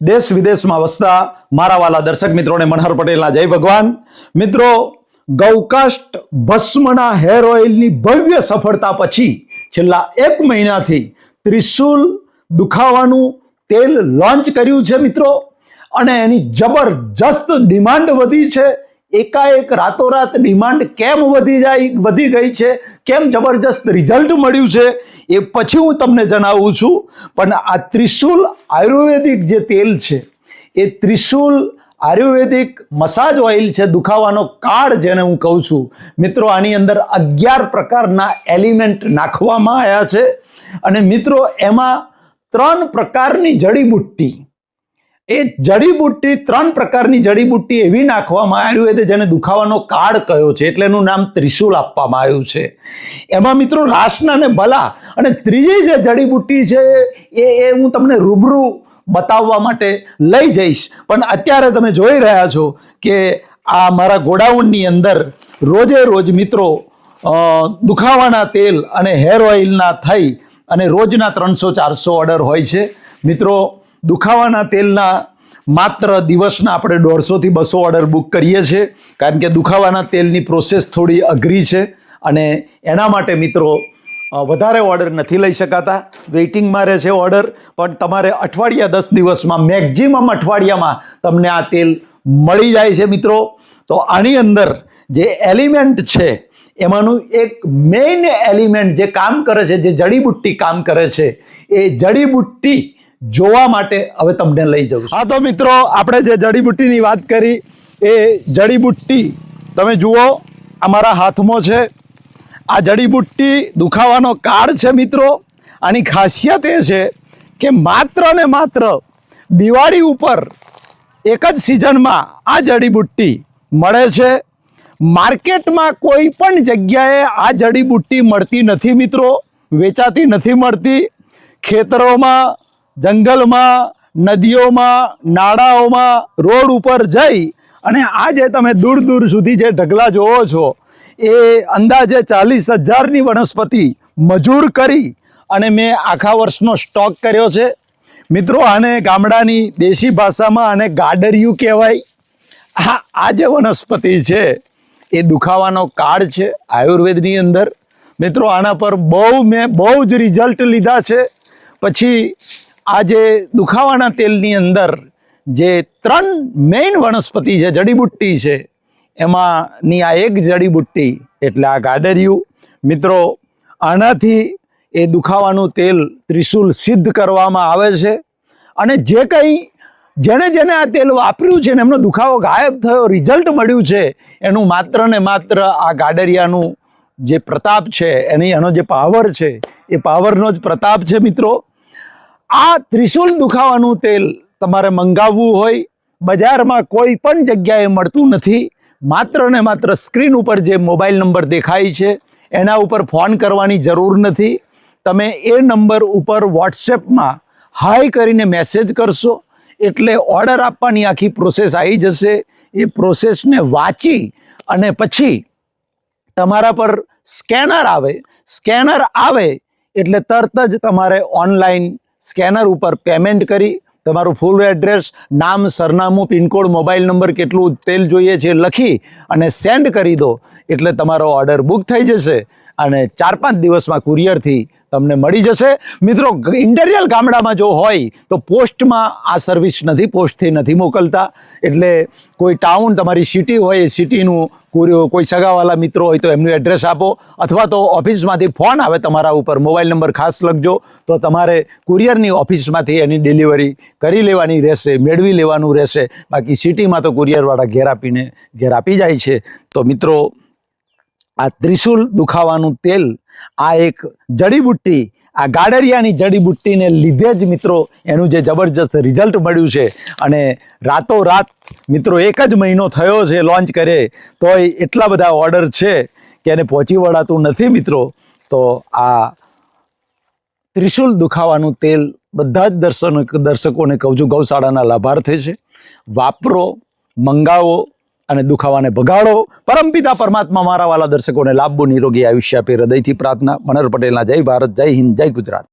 દેશ વિદેશમાં વસતા મારા વાલા દર્શક મિત્રોને મનહર પટેલના જય ભગવાન. મિત્રો, ગૌકાષ્ટ ભસ્મના હેર ઓઇલની ભવ્ય સફળતા પછી છેલ્લા એક મહિનાથી ત્રિશુલ દુખાવાનું તેલ લોન્ચ કર્યું છે મિત્રો. અને એની જબરજસ્ત ડિમાન્ડ વધી છે. એકાએક રાતોરાત ડિમાન્ડ કેમ વધી જાય, વધી ગઈ છે, કેમ જબરજસ્ત રિઝલ્ટ મળ્યું છે, એ પછી હું તમને જણાવું છું. પણ આ ત્રિશુલ આયુર્વેદિક જે તેલ છે, એ ત્રિશુલ આયુર્વેદિક મસાજ ઓઇલ છે, દુખાવાનો કાળ જેને હું કહું છું. મિત્રો, આની અંદર અગિયાર પ્રકારના એલિમેન્ટ નાખવામાં આવ્યા છે. અને મિત્રો, એમાં ત્રણ પ્રકારની જડીબુટ્ટી એ જડીબુટ્ટી ત્રણ પ્રકારની જડીબુટ્ટી એવી નાખવામાં આયુર્વેદે જેને દુખાવાનો કાળ કયો છે એટલે એનું નામ ત્રિશુલ આપવામાં આવ્યું છે. એમાં મિત્રો રાસના ને ભલા અને ત્રીજી જે જડીબુટ્ટી છે એ એ હું તમને રૂબરૂ બતાવવા માટે લઈ જઈશ. પણ અત્યારે તમે જોઈ રહ્યા છો કે આ મારા ગોડાઉનની અંદર રોજે રોજ મિત્રો દુખાવાના તેલ અને હેર ઓઇલના થઈ અને રોજના ત્રણસો ચારસો ઓર્ડર હોય છે. મિત્રો દુખાવાના તેલના માત્ર દિવસના આપણે દોઢસોથી બસો ઓર્ડર બુક કરીએ છીએ. કારણ કે દુખાવાના તેલની પ્રોસેસ થોડી અઘરી છે અને એના માટે મિત્રો વધારે ઓર્ડર નથી લઈ શકાતા. વેઇટિંગમાં રહે છે ઓર્ડર પણ તમારે અઠવાડિયા દસ દિવસમાં મેક્ઝિમમ અઠવાડિયામાં તમને આ તેલ મળી જાય છે મિત્રો. તો આની અંદર જે એલિમેન્ટ છે, એમાંનું એક મેઇન એલિમેન્ટ જે કામ કરે છે, જે જડીબુટ્ટી કામ કરે છે, એ જડીબુટ્ટી જોવા માટે હવે તમને લઈ જવું. હા તો મિત્રો, આપણે જે જડીબુટ્ટીની વાત કરી, એ જડીબુટ્ટી તમે જુઓ, અમારા હાથમાં છે. આ જડીબુટ્ટી દુખાવાનો કાળ છે મિત્રો. આની ખાસિયત એ છે કે માત્ર ને માત્ર દિવાળી ઉપર એક જ સિઝનમાં આ જડીબુટ્ટી મળે છે. માર્કેટમાં કોઈ પણ જગ્યાએ આ જડીબુટ્ટી મળતી નથી મિત્રો. વેચાતી નથી મળતી. ખેતરોમાં જંગલમાં, નદીઓમાં, નાળાઓમાં રોડ ઉપર જઈ અને આ જે તમે દૂર દૂર સુધી જે ઢગલા જોવો છો, એ અંદાજે ચાલીસ હજારની વનસ્પતિ મજૂર કરી અને મેં આખા વર્ષનો સ્ટોક કર્યો છે. મિત્રો, આને ગામડાની દેશી ભાષામાં આને ગાડરિયું કહેવાય. હા આ જે વનસ્પતિ છે, એ દુખાવાનો કાળ છે આયુર્વેદની અંદર. મિત્રો, આના પર બહુ મેં બહુ જ રિઝલ્ટ લીધા છે. પછી આ જે દુખાવાના તેલની અંદર જે ત્રણ મેઇન વનસ્પતિ છે, જડીબુટ્ટી છે, એમાંની આ એક જડીબુટ્ટી એટલે આ ગાડરિયું મિત્રો, આનાથી એ દુખાવાનું તેલ ત્રિશુલ સિદ્ધ કરવામાં આવે છે અને જે કંઈ જેણે જેને આ તેલ વાપર્યું છે ને એમનો દુખાવો ગાયબ થયો રિઝલ્ટ મળ્યું છે, એનું માત્ર ને માત્ર આ ગાડરિયાનું જે પ્રતાપ છે, એની એનો જે પાવર છે, એ પાવરનો જ પ્રતાપ છે મિત્રો. આ ત્રિશુલ દુખાવાનું તેલ તમારે મંગાવવું હોય, બજારમાં કોઈ પણ જગ્યાએ મળતું નથી, માત્ર ને માત્ર સ્ક્રીન ઉપર જે મોબાઈલ નંબર દેખાય છે, એના ઉપર ફોન કરવાની જરૂર નથી. તમે એ નંબર ઉપર વોટ્સએપમાં હાય કરીને મેસેજ કરશો, એટલે ઓર્ડર આપવાની આખી પ્રોસેસ આવી જશે. એ પ્રોસેસને વાંચી અને પછી તમારા પર સ્કેનર આવે સ્કેનર આવે, એટલે તરત જ તમારે ઓનલાઈન સ્કેનર ઉપર પેમેન્ટ કરી તમારું ફૂલ એડ્રેસ, નામ, સરનામું, પિનકોડ, મોબાઈલ નંબર કેટલું તેલ જોઈએ છે લખી અને સેન્ડ કરી દો. એટલે તમારો ઓર્ડર બુક થઈ જશે અને ચાર પાંચ દિવસમાં કુરિયરથી તમને મળી જશે. મિત્રો ઇન્ટેરિયલ ગામડામાં જો હોય, તો પોસ્ટમાં આ સર્વિસ નથી, પોસ્ટથી નથી મોકલતા. એટલે કોઈ ટાઉન તમારી સિટી હોય, એ સિટીનું કોઈ સગાવાલા મિત્રો હોય, તો એમનું એડ્રેસ આપો. અથવા તો ઓફિસમાંથી ફોન આવે તમારા ઉપર મોબાઈલ નંબર ખાસ લખજો, તો તમારે કુરિયરની ઓફિસમાંથી એની ડિલિવરી કરી લેવાની રહેશે, મેળવી લેવાનું રહેશે. બાકી સિટીમાં તો કુરિયરવાળા ઘેર આપીને, ઘેર આપી જાય છે. તો મિત્રો આ ત્રિશુલ દુખાવાનું તેલ, આ એક જડીબુટ્ટી, આ ગાડરિયાની જડીબુટ્ટીને લીધે જ મિત્રો એનું જે જબરજસ્ત રિઝલ્ટ મળ્યું છે. અને રાતોરાત મિત્રો એક જ મહિનો થયો છે લોન્ચ કરે, તોય એટલા બધા ઓર્ડર છે કે એને પહોંચી વળાતું નથી મિત્રો. તો આ ત્રિશુલ દુખાવાનું તેલ બધા જ દર્શન દર્શકોને કહું છું ગૌશાળાના લાભાર્થે છે. વાપરો, મંગાવો અને દુખાવાને ભગાડો. પરમપિતા પરમાત્મા મારા વાલા દર્શકોને લાંબુ નિરોગી આયુષ્ય આપે. હૃદયથી પ્રાર્થના, મનોહર પટેલના જય ભારત, જય હિન્દ, જય ગુજરાત.